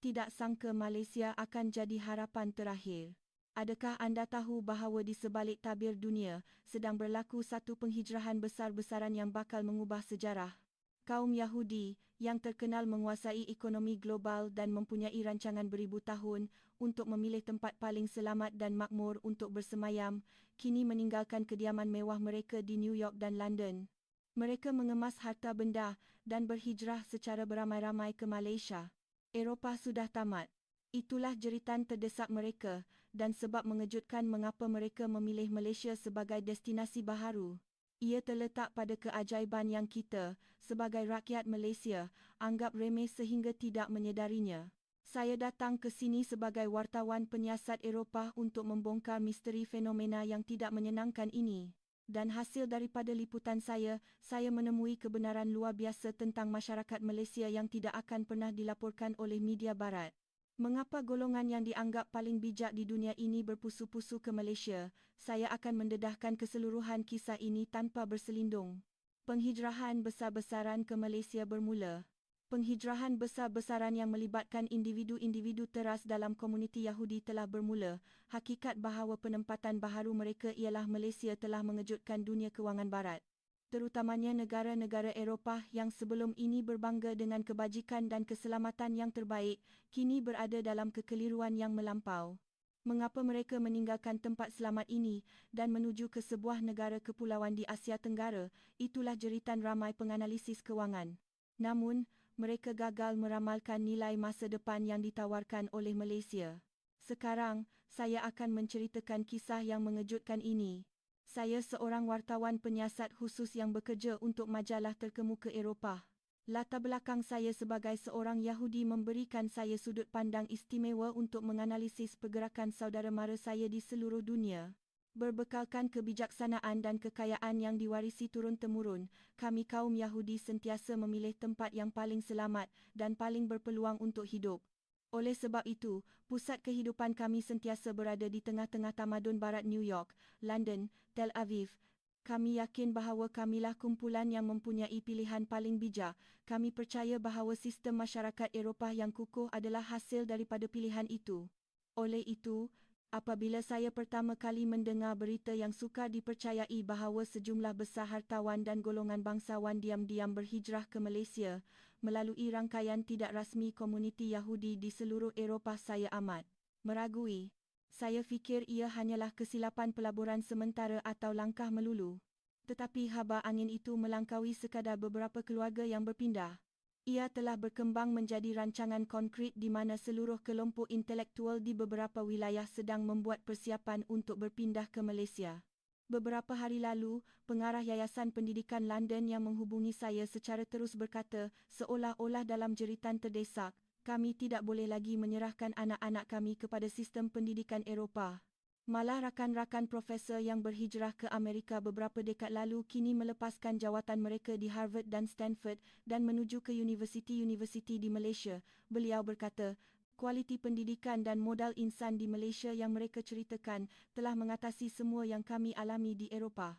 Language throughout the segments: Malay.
Tidak sangka Malaysia akan jadi harapan terakhir. Adakah anda tahu bahawa di sebalik tabir dunia sedang berlaku satu penghijrahan besar-besaran yang bakal mengubah sejarah? Kaum Yahudi yang terkenal menguasai ekonomi global dan mempunyai rancangan beribu tahun untuk memilih tempat paling selamat dan makmur untuk bersemayam, kini meninggalkan kediaman mewah mereka di New York dan London. Mereka mengemas harta benda dan berhijrah secara beramai-ramai ke Malaysia. Eropah sudah tamat. Itulah jeritan terdesak mereka dan sebab mengejutkan mengapa mereka memilih Malaysia sebagai destinasi baharu. Ia terletak pada keajaiban yang kita, sebagai rakyat Malaysia, anggap remeh sehingga tidak menyedarinya. Saya datang ke sini sebagai wartawan penyiasat Eropah untuk membongkar misteri fenomena yang tidak menyenangkan ini dan hasil daripada liputan saya, saya menemui kebenaran luar biasa tentang masyarakat Malaysia yang tidak akan pernah dilaporkan oleh media barat. Mengapa golongan yang dianggap paling bijak di dunia ini berpusu-pusu ke Malaysia? Saya akan mendedahkan keseluruhan kisah ini tanpa berselindung. Penghijrahan besar-besaran ke Malaysia bermula Penghijrahan besar-besaran yang melibatkan individu-individu teras dalam komuniti Yahudi telah bermula. Hakikat bahawa penempatan baharu mereka ialah Malaysia telah mengejutkan dunia kewangan barat. Terutamanya negara-negara Eropah yang sebelum ini berbangga dengan kebajikan dan keselamatan yang terbaik, kini berada dalam kekeliruan yang melampau. Mengapa mereka meninggalkan tempat selamat ini dan menuju ke sebuah negara kepulauan di Asia Tenggara, itulah jeritan ramai penganalisis kewangan. Namun, mereka gagal meramalkan nilai masa depan yang ditawarkan oleh Malaysia. Sekarang, saya akan menceritakan kisah yang mengejutkan ini. Saya seorang wartawan penyiasat khusus yang bekerja untuk majalah terkemuka Eropah. Latar belakang saya sebagai seorang Yahudi memberikan saya sudut pandang istimewa untuk menganalisis pergerakan saudara mara saya di seluruh dunia. Berbekalkan kebijaksanaan dan kekayaan yang diwarisi turun-temurun, kami kaum Yahudi sentiasa memilih tempat yang paling selamat dan paling berpeluang untuk hidup. Oleh sebab itu, pusat kehidupan kami sentiasa berada di tengah-tengah tamadun barat New York, London, Tel Aviv. Kami yakin bahawa kamilah kumpulan yang mempunyai pilihan paling bijak. Kami percaya bahawa sistem masyarakat Eropah yang kukuh adalah hasil daripada pilihan itu. Oleh itu, Apabila saya pertama kali mendengar berita yang suka dipercayai bahawa sejumlah besar hartawan dan golongan bangsawan diam-diam berhijrah ke Malaysia melalui rangkaian tidak rasmi komuniti Yahudi di seluruh Eropah saya amat meragui. Saya fikir ia hanyalah kesilapan pelaburan sementara atau langkah melulu. Tetapi haba angin itu melangkaui sekadar beberapa keluarga yang berpindah. Ia telah berkembang menjadi rancangan konkret di mana seluruh kelompok intelektual di beberapa wilayah sedang membuat persiapan untuk berpindah ke Malaysia. Beberapa hari lalu, pengarah Yayasan Pendidikan London yang menghubungi saya secara terus berkata, seolah-olah dalam jeritan terdesak, kami tidak boleh lagi menyerahkan anak-anak kami kepada sistem pendidikan Eropah. Malah rakan-rakan profesor yang berhijrah ke Amerika beberapa dekad lalu kini melepaskan jawatan mereka di Harvard dan Stanford dan menuju ke universiti-universiti di Malaysia. Beliau berkata, kualiti pendidikan dan modal insan di Malaysia yang mereka ceritakan telah mengatasi semua yang kami alami di Eropah.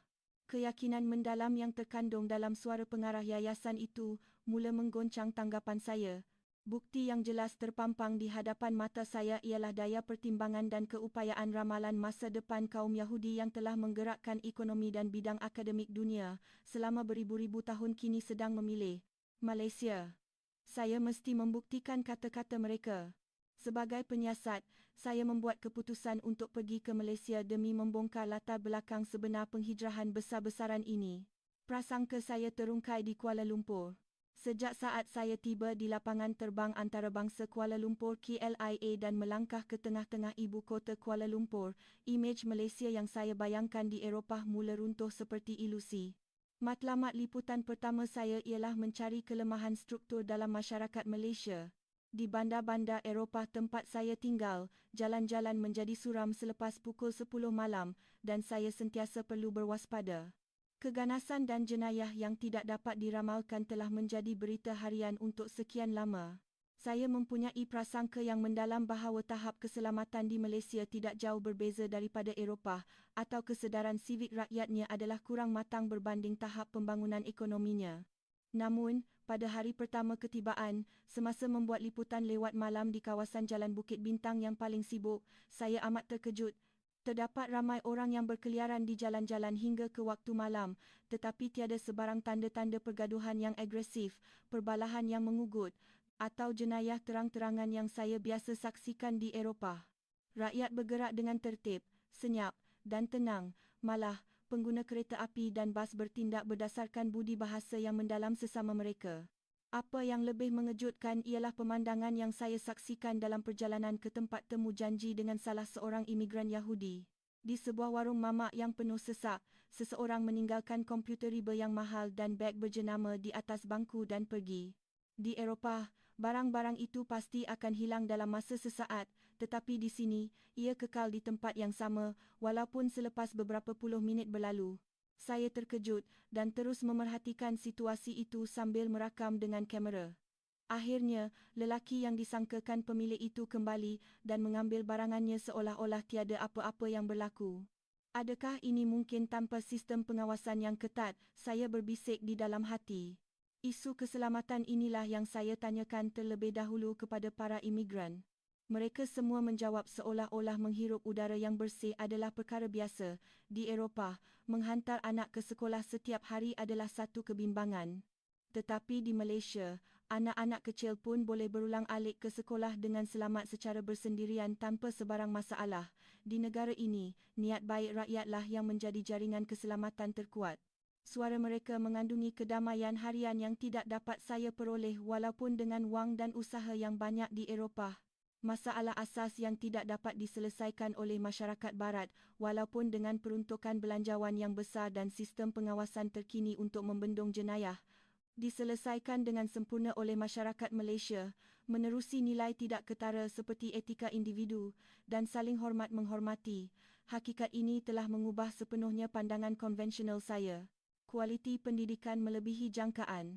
Keyakinan mendalam yang terkandung dalam suara pengarah yayasan itu mula menggoncang tanggapan saya. Bukti yang jelas terpampang di hadapan mata saya ialah daya pertimbangan dan keupayaan ramalan masa depan kaum Yahudi yang telah menggerakkan ekonomi dan bidang akademik dunia selama beribu-ribu tahun kini sedang memilih Malaysia. Saya mesti membuktikan kata-kata mereka. Sebagai penyiasat, saya membuat keputusan untuk pergi ke Malaysia demi membongkar latar belakang sebenar penghijrahan besar-besaran ini. Prasangka saya terungkai di Kuala Lumpur. Sejak saat saya tiba di lapangan terbang antarabangsa Kuala Lumpur KLIA dan melangkah ke tengah-tengah ibu kota Kuala Lumpur, imej Malaysia yang saya bayangkan di Eropah mula runtuh seperti ilusi. Matlamat liputan pertama saya ialah mencari kelemahan struktur dalam masyarakat Malaysia. Di bandar-bandar Eropah tempat saya tinggal, jalan-jalan menjadi suram selepas pukul 10 malam dan saya sentiasa perlu berwaspada. Keganasan dan jenayah yang tidak dapat diramalkan telah menjadi berita harian untuk sekian lama. Saya mempunyai prasangka yang mendalam bahawa tahap keselamatan di Malaysia tidak jauh berbeza daripada Eropah atau kesedaran sivik rakyatnya adalah kurang matang berbanding tahap pembangunan ekonominya. Namun, pada hari pertama ketibaan, semasa membuat liputan lewat malam di kawasan Jalan Bukit Bintang yang paling sibuk, saya amat terkejut. Terdapat ramai orang yang berkeliaran di jalan-jalan hingga ke waktu malam, tetapi tiada sebarang tanda-tanda pergaduhan yang agresif, perbalahan yang mengugut, atau jenayah terang-terangan yang saya biasa saksikan di Eropah. Rakyat bergerak dengan tertib, senyap dan tenang, malah pengguna kereta api dan bas bertindak berdasarkan budi bahasa yang mendalam sesama mereka. Apa yang lebih mengejutkan ialah pemandangan yang saya saksikan dalam perjalanan ke tempat temu janji dengan salah seorang imigran Yahudi. Di sebuah warung mamak yang penuh sesak, seseorang meninggalkan komputer riba yang mahal dan beg berjenama di atas bangku dan pergi. Di Eropah, barang-barang itu pasti akan hilang dalam masa sesaat, tetapi di sini, ia kekal di tempat yang sama walaupun selepas beberapa puluh minit berlalu. Saya terkejut dan terus memerhatikan situasi itu sambil merakam dengan kamera. Akhirnya, lelaki yang disangkakan pemilik itu kembali dan mengambil barangannya seolah-olah tiada apa-apa yang berlaku. Adakah ini mungkin tanpa sistem pengawasan yang ketat? Saya berbisik di dalam hati. Isu keselamatan inilah yang saya tanyakan terlebih dahulu kepada para imigran. Mereka semua menjawab seolah-olah menghirup udara yang bersih adalah perkara biasa. Di Eropah, menghantar anak ke sekolah setiap hari adalah satu kebimbangan. Tetapi di Malaysia, anak-anak kecil pun boleh berulang alik ke sekolah dengan selamat secara bersendirian tanpa sebarang masalah. Di negara ini, niat baik rakyatlah yang menjadi jaringan keselamatan terkuat. Suara mereka mengandungi kedamaian harian yang tidak dapat saya peroleh walaupun dengan wang dan usaha yang banyak di Eropah. Masalah asas yang tidak dapat diselesaikan oleh masyarakat barat walaupun dengan peruntukan belanjawan yang besar dan sistem pengawasan terkini untuk membendung jenayah diselesaikan dengan sempurna oleh masyarakat Malaysia menerusi nilai tidak ketara seperti etika individu dan saling hormat menghormati. Hakikat ini telah mengubah sepenuhnya pandangan konvensional saya kualiti pendidikan melebihi jangkaan.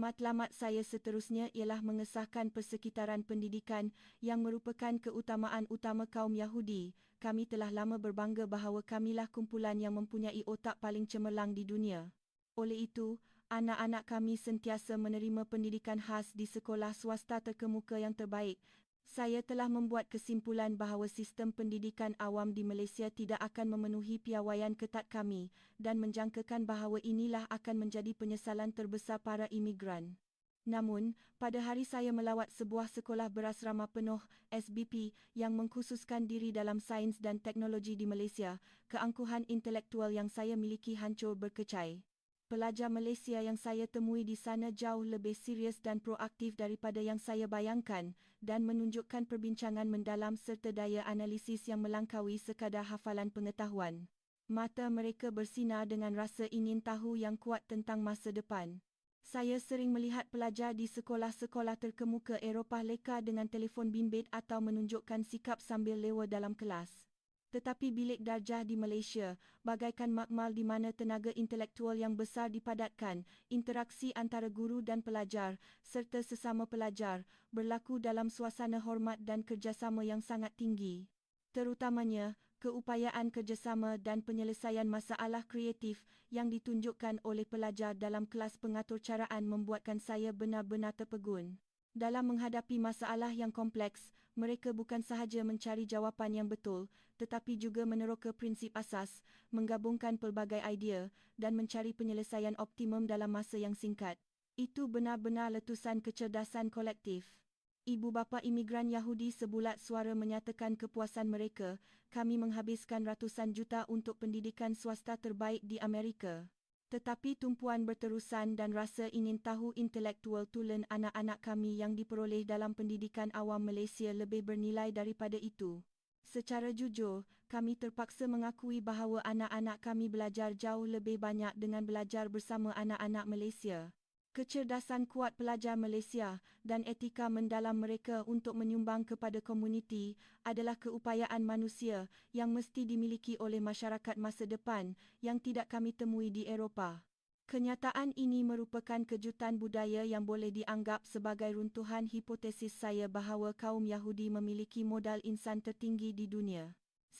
Matlamat saya seterusnya ialah mengesahkan persekitaran pendidikan yang merupakan keutamaan utama kaum Yahudi. Kami telah lama berbangga bahawa kamilah kumpulan yang mempunyai otak paling cemerlang di dunia. Oleh itu, anak-anak kami sentiasa menerima pendidikan khas di sekolah swasta terkemuka yang terbaik saya telah membuat kesimpulan bahawa sistem pendidikan awam di Malaysia tidak akan memenuhi piawaian ketat kami dan menjangkakan bahawa inilah akan menjadi penyesalan terbesar para imigran. Namun, pada hari saya melawat sebuah sekolah berasrama penuh SBP yang mengkhususkan diri dalam sains dan teknologi di Malaysia, keangkuhan intelektual yang saya miliki hancur berkecai pelajar Malaysia yang saya temui di sana jauh lebih serius dan proaktif daripada yang saya bayangkan dan menunjukkan perbincangan mendalam serta daya analisis yang melangkaui sekadar hafalan pengetahuan. Mata mereka bersinar dengan rasa ingin tahu yang kuat tentang masa depan. Saya sering melihat pelajar di sekolah-sekolah terkemuka Eropah leka dengan telefon bimbit atau menunjukkan sikap sambil lewa dalam kelas. Tetapi bilik darjah di Malaysia, bagaikan makmal di mana tenaga intelektual yang besar dipadatkan, interaksi antara guru dan pelajar, serta sesama pelajar, berlaku dalam suasana hormat dan kerjasama yang sangat tinggi. Terutamanya, keupayaan kerjasama dan penyelesaian masalah kreatif yang ditunjukkan oleh pelajar dalam kelas pengatur caraan membuatkan saya benar-benar terpegun. Dalam menghadapi masalah yang kompleks, mereka bukan sahaja mencari jawapan yang betul, tetapi juga meneroka prinsip asas, menggabungkan pelbagai idea dan mencari penyelesaian optimum dalam masa yang singkat. Itu benar-benar letusan kecerdasan kolektif. Ibu bapa imigran Yahudi sebulat suara menyatakan kepuasan mereka, kami menghabiskan ratusan juta untuk pendidikan swasta terbaik di Amerika. Tetapi tumpuan berterusan dan rasa ingin tahu intelektual tulen anak-anak kami yang diperoleh dalam pendidikan awam Malaysia lebih bernilai daripada itu. Secara jujur, kami terpaksa mengakui bahawa anak-anak kami belajar jauh lebih banyak dengan belajar bersama anak-anak Malaysia kecerdasan kuat pelajar Malaysia dan etika mendalam mereka untuk menyumbang kepada komuniti adalah keupayaan manusia yang mesti dimiliki oleh masyarakat masa depan yang tidak kami temui di Eropah. Kenyataan ini merupakan kejutan budaya yang boleh dianggap sebagai runtuhan hipotesis saya bahawa kaum Yahudi memiliki modal insan tertinggi di dunia.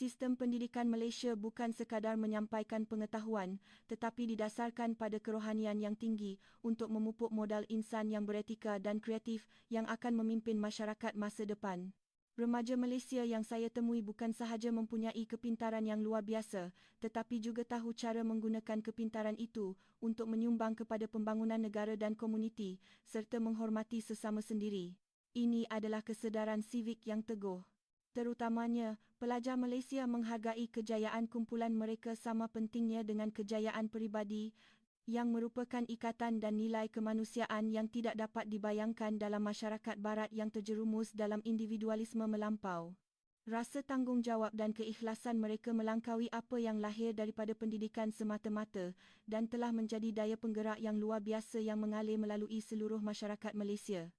Sistem pendidikan Malaysia bukan sekadar menyampaikan pengetahuan tetapi didasarkan pada kerohanian yang tinggi untuk memupuk modal insan yang beretika dan kreatif yang akan memimpin masyarakat masa depan. Remaja Malaysia yang saya temui bukan sahaja mempunyai kepintaran yang luar biasa tetapi juga tahu cara menggunakan kepintaran itu untuk menyumbang kepada pembangunan negara dan komuniti serta menghormati sesama sendiri. Ini adalah kesedaran sivik yang teguh. Terutamanya, pelajar Malaysia menghargai kejayaan kumpulan mereka sama pentingnya dengan kejayaan peribadi yang merupakan ikatan dan nilai kemanusiaan yang tidak dapat dibayangkan dalam masyarakat barat yang terjerumus dalam individualisme melampau. Rasa tanggungjawab dan keikhlasan mereka melangkaui apa yang lahir daripada pendidikan semata-mata dan telah menjadi daya penggerak yang luar biasa yang mengalir melalui seluruh masyarakat Malaysia.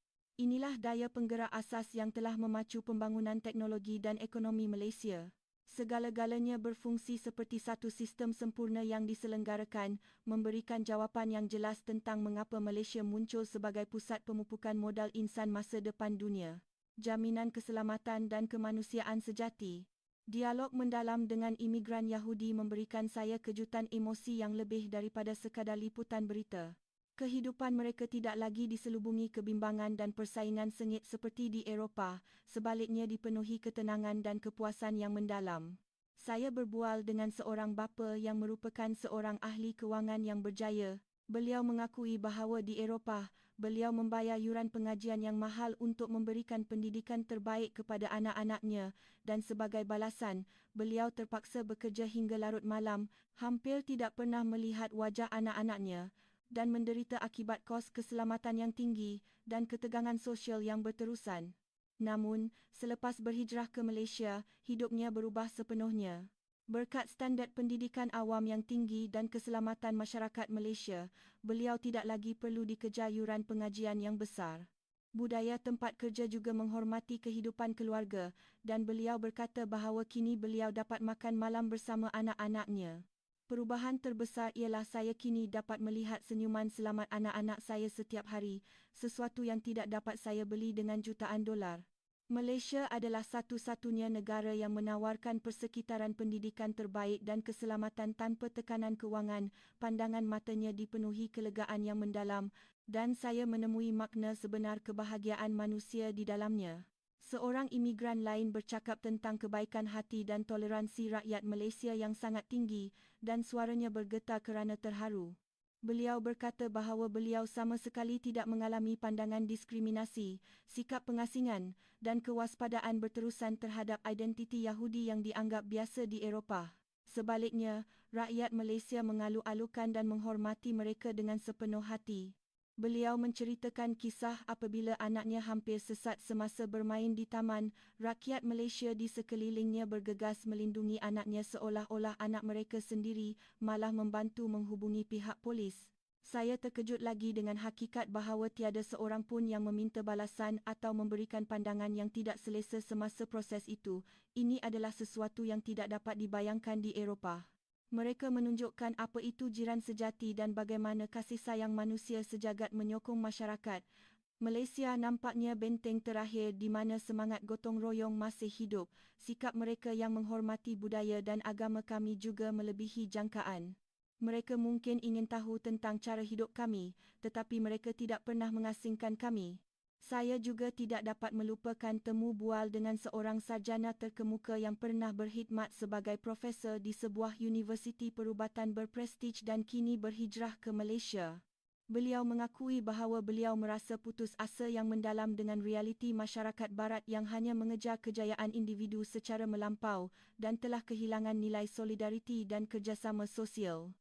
Inilah daya penggerak asas yang telah memacu pembangunan teknologi dan ekonomi Malaysia. Segala-galanya berfungsi seperti satu sistem sempurna yang diselenggarakan, memberikan jawapan yang jelas tentang mengapa Malaysia muncul sebagai pusat pemupukan modal insan masa depan dunia. Jaminan keselamatan dan kemanusiaan sejati. Dialog mendalam dengan imigran Yahudi memberikan saya kejutan emosi yang lebih daripada sekadar liputan berita. Kehidupan mereka tidak lagi diselubungi kebimbangan dan persaingan sengit seperti di Eropah, sebaliknya dipenuhi ketenangan dan kepuasan yang mendalam. Saya berbual dengan seorang bapa yang merupakan seorang ahli kewangan yang berjaya. Beliau mengakui bahawa di Eropah, beliau membayar yuran pengajian yang mahal untuk memberikan pendidikan terbaik kepada anak-anaknya dan sebagai balasan, beliau terpaksa bekerja hingga larut malam, hampir tidak pernah melihat wajah anak-anaknya dan menderita akibat kos keselamatan yang tinggi dan ketegangan sosial yang berterusan. Namun, selepas berhijrah ke Malaysia, hidupnya berubah sepenuhnya. Berkat standard pendidikan awam yang tinggi dan keselamatan masyarakat Malaysia, beliau tidak lagi perlu dikejar yuran pengajian yang besar. Budaya tempat kerja juga menghormati kehidupan keluarga dan beliau berkata bahawa kini beliau dapat makan malam bersama anak-anaknya. Perubahan terbesar ialah saya kini dapat melihat senyuman selamat anak-anak saya setiap hari, sesuatu yang tidak dapat saya beli dengan jutaan dolar. Malaysia adalah satu-satunya negara yang menawarkan persekitaran pendidikan terbaik dan keselamatan tanpa tekanan kewangan. Pandangan matanya dipenuhi kelegaan yang mendalam dan saya menemui makna sebenar kebahagiaan manusia di dalamnya. Seorang imigran lain bercakap tentang kebaikan hati dan toleransi rakyat Malaysia yang sangat tinggi dan suaranya bergetar kerana terharu. Beliau berkata bahawa beliau sama sekali tidak mengalami pandangan diskriminasi, sikap pengasingan dan kewaspadaan berterusan terhadap identiti Yahudi yang dianggap biasa di Eropah. Sebaliknya, rakyat Malaysia mengalu-alukan dan menghormati mereka dengan sepenuh hati. Beliau menceritakan kisah apabila anaknya hampir sesat semasa bermain di taman. Rakyat Malaysia di sekelilingnya bergegas melindungi anaknya seolah-olah anak mereka sendiri, malah membantu menghubungi pihak polis. Saya terkejut lagi dengan hakikat bahawa tiada seorang pun yang meminta balasan atau memberikan pandangan yang tidak selesa semasa proses itu. Ini adalah sesuatu yang tidak dapat dibayangkan di Eropah. Mereka menunjukkan apa itu jiran sejati dan bagaimana kasih sayang manusia sejagat menyokong masyarakat. Malaysia nampaknya benteng terakhir di mana semangat gotong royong masih hidup. Sikap mereka yang menghormati budaya dan agama kami juga melebihi jangkaan. Mereka mungkin ingin tahu tentang cara hidup kami, tetapi mereka tidak pernah mengasingkan kami. Saya juga tidak dapat melupakan temu bual dengan seorang sarjana terkemuka yang pernah berkhidmat sebagai profesor di sebuah universiti perubatan berprestij dan kini berhijrah ke Malaysia. Beliau mengakui bahawa beliau merasa putus asa yang mendalam dengan realiti masyarakat barat yang hanya mengejar kejayaan individu secara melampau dan telah kehilangan nilai solidariti dan kerjasama sosial.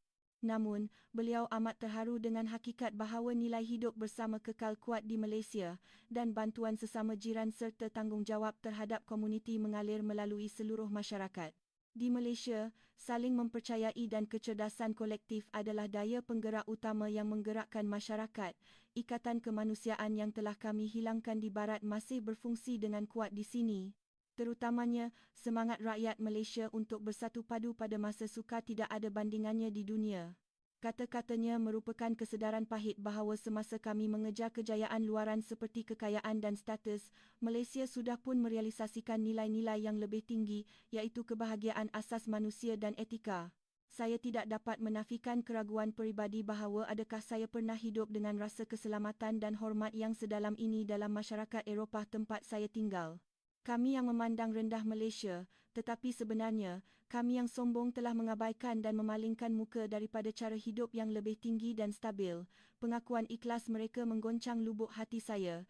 Namun, beliau amat terharu dengan hakikat bahawa nilai hidup bersama kekal kuat di Malaysia dan bantuan sesama jiran serta tanggungjawab terhadap komuniti mengalir melalui seluruh masyarakat. Di Malaysia, saling mempercayai dan kecerdasan kolektif adalah daya penggerak utama yang menggerakkan masyarakat. Ikatan kemanusiaan yang telah kami hilangkan di barat masih berfungsi dengan kuat di sini terutamanya semangat rakyat Malaysia untuk bersatu padu pada masa sukar tidak ada bandingannya di dunia. Kata-katanya merupakan kesedaran pahit bahawa semasa kami mengejar kejayaan luaran seperti kekayaan dan status, Malaysia sudah pun merealisasikan nilai-nilai yang lebih tinggi iaitu kebahagiaan asas manusia dan etika. Saya tidak dapat menafikan keraguan peribadi bahawa adakah saya pernah hidup dengan rasa keselamatan dan hormat yang sedalam ini dalam masyarakat Eropah tempat saya tinggal. Kami yang memandang rendah Malaysia, tetapi sebenarnya, kami yang sombong telah mengabaikan dan memalingkan muka daripada cara hidup yang lebih tinggi dan stabil. Pengakuan ikhlas mereka menggoncang lubuk hati saya.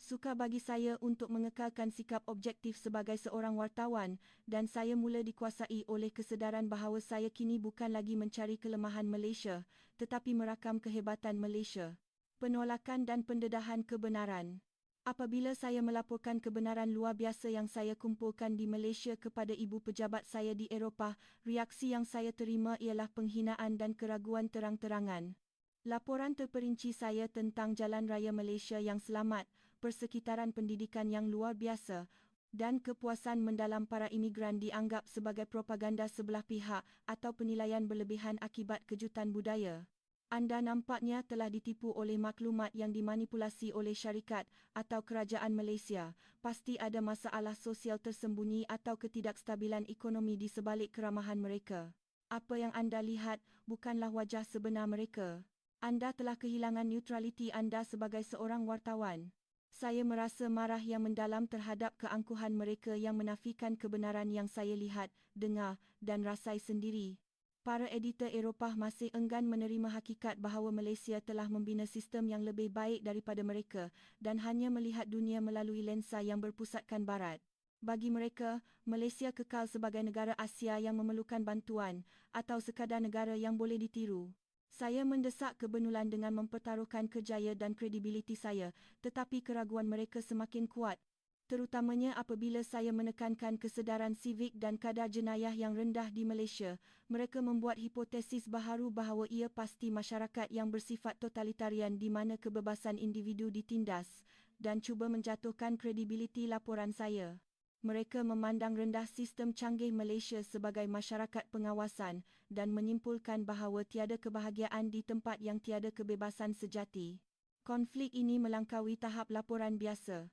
Suka bagi saya untuk mengekalkan sikap objektif sebagai seorang wartawan dan saya mula dikuasai oleh kesedaran bahawa saya kini bukan lagi mencari kelemahan Malaysia, tetapi merakam kehebatan Malaysia. Penolakan dan pendedahan kebenaran Apabila saya melaporkan kebenaran luar biasa yang saya kumpulkan di Malaysia kepada ibu pejabat saya di Eropah, reaksi yang saya terima ialah penghinaan dan keraguan terang-terangan. Laporan terperinci saya tentang jalan raya Malaysia yang selamat, persekitaran pendidikan yang luar biasa dan kepuasan mendalam para imigran dianggap sebagai propaganda sebelah pihak atau penilaian berlebihan akibat kejutan budaya. Anda nampaknya telah ditipu oleh maklumat yang dimanipulasi oleh syarikat atau kerajaan Malaysia. Pasti ada masalah sosial tersembunyi atau ketidakstabilan ekonomi di sebalik keramahan mereka. Apa yang anda lihat bukanlah wajah sebenar mereka. Anda telah kehilangan neutraliti anda sebagai seorang wartawan. Saya merasa marah yang mendalam terhadap keangkuhan mereka yang menafikan kebenaran yang saya lihat, dengar dan rasai sendiri. Para editor Eropah masih enggan menerima hakikat bahawa Malaysia telah membina sistem yang lebih baik daripada mereka dan hanya melihat dunia melalui lensa yang berpusatkan barat. Bagi mereka, Malaysia kekal sebagai negara Asia yang memerlukan bantuan atau sekadar negara yang boleh ditiru. Saya mendesak kebenulan dengan mempertaruhkan kejaya dan kredibiliti saya, tetapi keraguan mereka semakin kuat terutamanya apabila saya menekankan kesedaran sivik dan kadar jenayah yang rendah di Malaysia, mereka membuat hipotesis baharu bahawa ia pasti masyarakat yang bersifat totalitarian di mana kebebasan individu ditindas dan cuba menjatuhkan kredibiliti laporan saya. Mereka memandang rendah sistem canggih Malaysia sebagai masyarakat pengawasan dan menyimpulkan bahawa tiada kebahagiaan di tempat yang tiada kebebasan sejati. Konflik ini melangkaui tahap laporan biasa.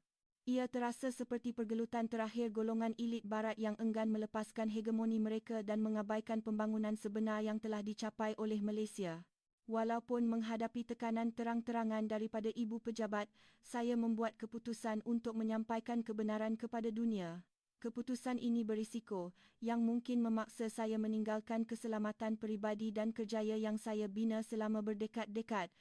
Ia terasa seperti pergelutan terakhir golongan elit barat yang enggan melepaskan hegemoni mereka dan mengabaikan pembangunan sebenar yang telah dicapai oleh Malaysia. Walaupun menghadapi tekanan terang-terangan daripada ibu pejabat, saya membuat keputusan untuk menyampaikan kebenaran kepada dunia. Keputusan ini berisiko yang mungkin memaksa saya meninggalkan keselamatan peribadi dan kerjaya yang saya bina selama berdekad-dekad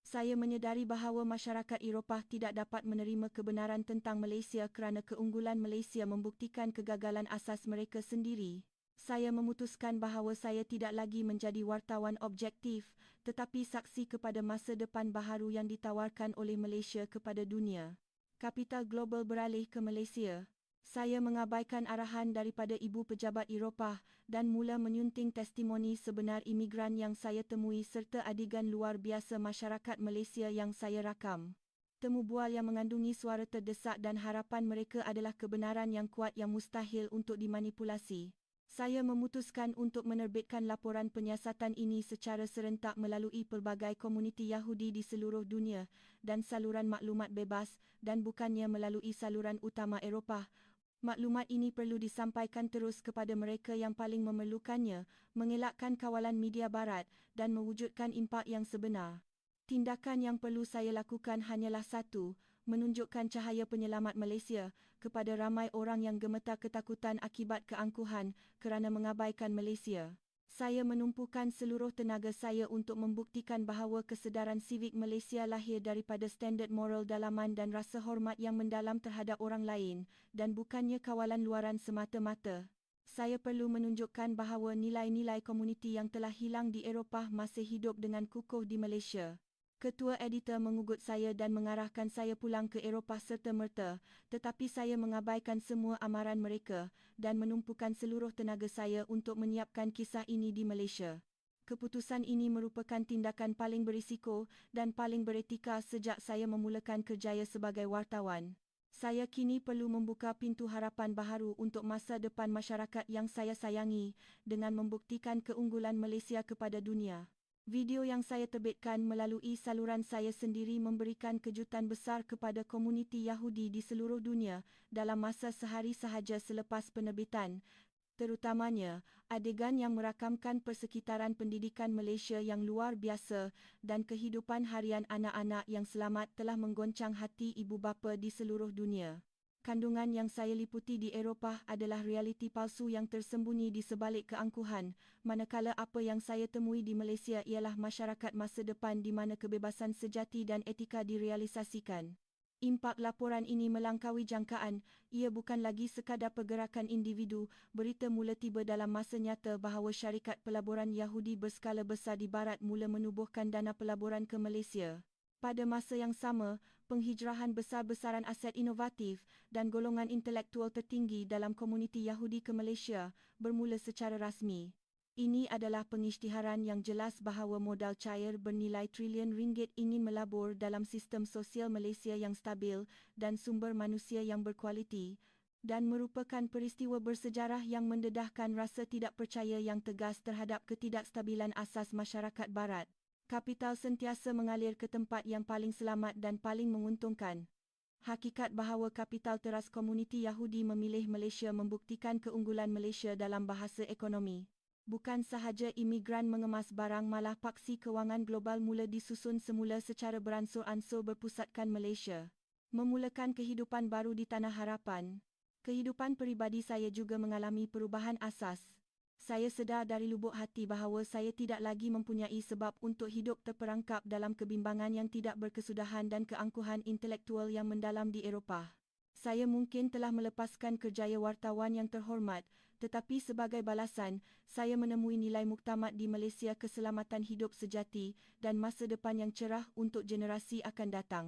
saya menyedari bahawa masyarakat Eropah tidak dapat menerima kebenaran tentang Malaysia kerana keunggulan Malaysia membuktikan kegagalan asas mereka sendiri. Saya memutuskan bahawa saya tidak lagi menjadi wartawan objektif tetapi saksi kepada masa depan baharu yang ditawarkan oleh Malaysia kepada dunia. Kapital global beralih ke Malaysia. Saya mengabaikan arahan daripada ibu pejabat Eropah dan mula menyunting testimoni sebenar imigran yang saya temui serta adegan luar biasa masyarakat Malaysia yang saya rakam. Temu bual yang mengandungi suara terdesak dan harapan mereka adalah kebenaran yang kuat yang mustahil untuk dimanipulasi. Saya memutuskan untuk menerbitkan laporan penyiasatan ini secara serentak melalui pelbagai komuniti Yahudi di seluruh dunia dan saluran maklumat bebas dan bukannya melalui saluran utama Eropah Maklumat ini perlu disampaikan terus kepada mereka yang paling memerlukannya, mengelakkan kawalan media barat dan mewujudkan impak yang sebenar. Tindakan yang perlu saya lakukan hanyalah satu, menunjukkan cahaya penyelamat Malaysia kepada ramai orang yang gemetar ketakutan akibat keangkuhan kerana mengabaikan Malaysia. Saya menumpukan seluruh tenaga saya untuk membuktikan bahawa kesedaran sivik Malaysia lahir daripada standard moral dalaman dan rasa hormat yang mendalam terhadap orang lain dan bukannya kawalan luaran semata-mata. Saya perlu menunjukkan bahawa nilai-nilai komuniti yang telah hilang di Eropah masih hidup dengan kukuh di Malaysia. Ketua editor mengugut saya dan mengarahkan saya pulang ke Eropah serta-merta, tetapi saya mengabaikan semua amaran mereka dan menumpukan seluruh tenaga saya untuk menyiapkan kisah ini di Malaysia. Keputusan ini merupakan tindakan paling berisiko dan paling beretika sejak saya memulakan kerjaya sebagai wartawan. Saya kini perlu membuka pintu harapan baharu untuk masa depan masyarakat yang saya sayangi dengan membuktikan keunggulan Malaysia kepada dunia. Video yang saya terbitkan melalui saluran saya sendiri memberikan kejutan besar kepada komuniti Yahudi di seluruh dunia dalam masa sehari sahaja selepas penerbitan, terutamanya adegan yang merakamkan persekitaran pendidikan Malaysia yang luar biasa dan kehidupan harian anak-anak yang selamat telah menggoncang hati ibu bapa di seluruh dunia. Kandungan yang saya liputi di Eropah adalah realiti palsu yang tersembunyi di sebalik keangkuhan, manakala apa yang saya temui di Malaysia ialah masyarakat masa depan di mana kebebasan sejati dan etika direalisasikan. Impak laporan ini melangkaui jangkaan, ia bukan lagi sekadar pergerakan individu, berita mula tiba dalam masa nyata bahawa syarikat pelaburan Yahudi berskala besar di barat mula menubuhkan dana pelaburan ke Malaysia. Pada masa yang sama, penghijrahan besar-besaran aset inovatif dan golongan intelektual tertinggi dalam komuniti Yahudi ke Malaysia bermula secara rasmi. Ini adalah pengisytiharan yang jelas bahawa modal cair bernilai trilion ringgit ingin melabur dalam sistem sosial Malaysia yang stabil dan sumber manusia yang berkualiti dan merupakan peristiwa bersejarah yang mendedahkan rasa tidak percaya yang tegas terhadap ketidakstabilan asas masyarakat barat kapital sentiasa mengalir ke tempat yang paling selamat dan paling menguntungkan. Hakikat bahawa kapital teras komuniti Yahudi memilih Malaysia membuktikan keunggulan Malaysia dalam bahasa ekonomi. Bukan sahaja imigran mengemas barang malah paksi kewangan global mula disusun semula secara beransur-ansur berpusatkan Malaysia. Memulakan kehidupan baru di Tanah Harapan. Kehidupan peribadi saya juga mengalami perubahan asas saya sedar dari lubuk hati bahawa saya tidak lagi mempunyai sebab untuk hidup terperangkap dalam kebimbangan yang tidak berkesudahan dan keangkuhan intelektual yang mendalam di Eropah. Saya mungkin telah melepaskan kerjaya wartawan yang terhormat, tetapi sebagai balasan, saya menemui nilai muktamad di Malaysia keselamatan hidup sejati dan masa depan yang cerah untuk generasi akan datang.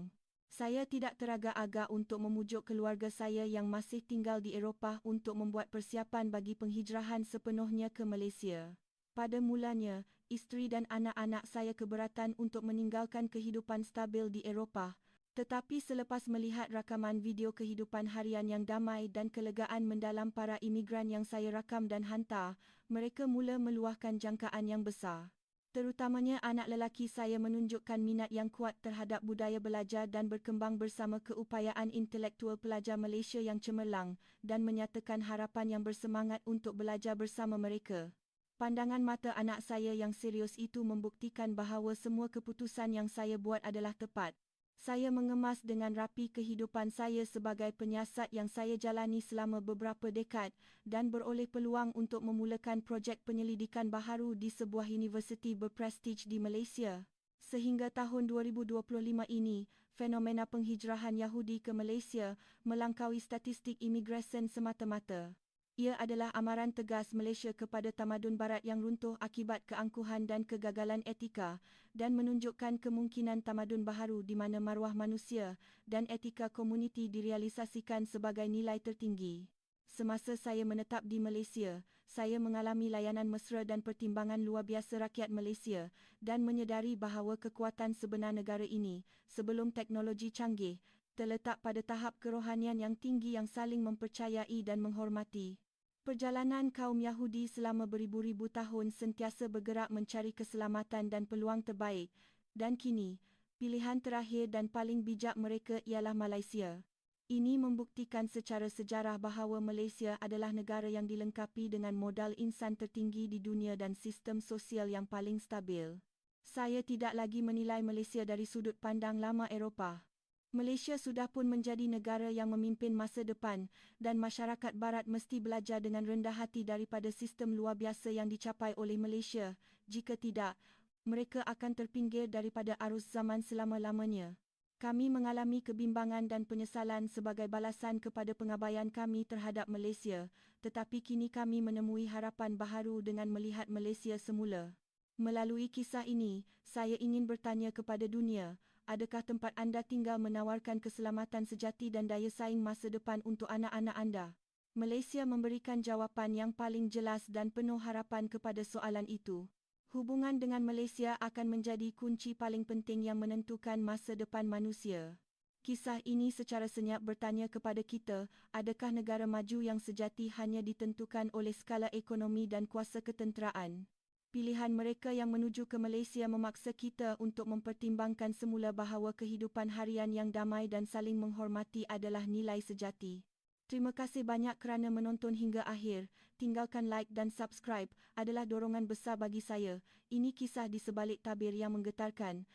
Saya tidak teragak-agak untuk memujuk keluarga saya yang masih tinggal di Eropah untuk membuat persiapan bagi penghijrahan sepenuhnya ke Malaysia. Pada mulanya, isteri dan anak-anak saya keberatan untuk meninggalkan kehidupan stabil di Eropah, tetapi selepas melihat rakaman video kehidupan harian yang damai dan kelegaan mendalam para imigran yang saya rakam dan hantar, mereka mula meluahkan jangkaan yang besar. Terutamanya anak lelaki saya menunjukkan minat yang kuat terhadap budaya belajar dan berkembang bersama keupayaan intelektual pelajar Malaysia yang cemerlang dan menyatakan harapan yang bersemangat untuk belajar bersama mereka. Pandangan mata anak saya yang serius itu membuktikan bahawa semua keputusan yang saya buat adalah tepat. Saya mengemas dengan rapi kehidupan saya sebagai penyiasat yang saya jalani selama beberapa dekad dan beroleh peluang untuk memulakan projek penyelidikan baharu di sebuah universiti berprestij di Malaysia. Sehingga tahun 2025 ini, fenomena penghijrahan Yahudi ke Malaysia melangkaui statistik imigresen semata-mata. Ia adalah amaran tegas Malaysia kepada tamadun barat yang runtuh akibat keangkuhan dan kegagalan etika dan menunjukkan kemungkinan tamadun baharu di mana maruah manusia dan etika komuniti direalisasikan sebagai nilai tertinggi. Semasa saya menetap di Malaysia, saya mengalami layanan mesra dan pertimbangan luar biasa rakyat Malaysia dan menyedari bahawa kekuatan sebenar negara ini, sebelum teknologi canggih, terletak pada tahap kerohanian yang tinggi yang saling mempercayai dan menghormati. Perjalanan kaum Yahudi selama beribu-ribu tahun sentiasa bergerak mencari keselamatan dan peluang terbaik dan kini, pilihan terakhir dan paling bijak mereka ialah Malaysia. Ini membuktikan secara sejarah bahawa Malaysia adalah negara yang dilengkapi dengan modal insan tertinggi di dunia dan sistem sosial yang paling stabil. Saya tidak lagi menilai Malaysia dari sudut pandang lama Eropah. Malaysia sudah pun menjadi negara yang memimpin masa depan dan masyarakat barat mesti belajar dengan rendah hati daripada sistem luar biasa yang dicapai oleh Malaysia. Jika tidak, mereka akan terpinggir daripada arus zaman selama-lamanya. Kami mengalami kebimbangan dan penyesalan sebagai balasan kepada pengabaian kami terhadap Malaysia, tetapi kini kami menemui harapan baharu dengan melihat Malaysia semula. Melalui kisah ini, saya ingin bertanya kepada dunia, adakah tempat anda tinggal menawarkan keselamatan sejati dan daya saing masa depan untuk anak-anak anda? Malaysia memberikan jawapan yang paling jelas dan penuh harapan kepada soalan itu. Hubungan dengan Malaysia akan menjadi kunci paling penting yang menentukan masa depan manusia. Kisah ini secara senyap bertanya kepada kita, adakah negara maju yang sejati hanya ditentukan oleh skala ekonomi dan kuasa ketenteraan? Pilihan mereka yang menuju ke Malaysia memaksa kita untuk mempertimbangkan semula bahawa kehidupan harian yang damai dan saling menghormati adalah nilai sejati. Terima kasih banyak kerana menonton hingga akhir. Tinggalkan like dan subscribe adalah dorongan besar bagi saya. Ini kisah di sebalik tabir yang menggetarkan.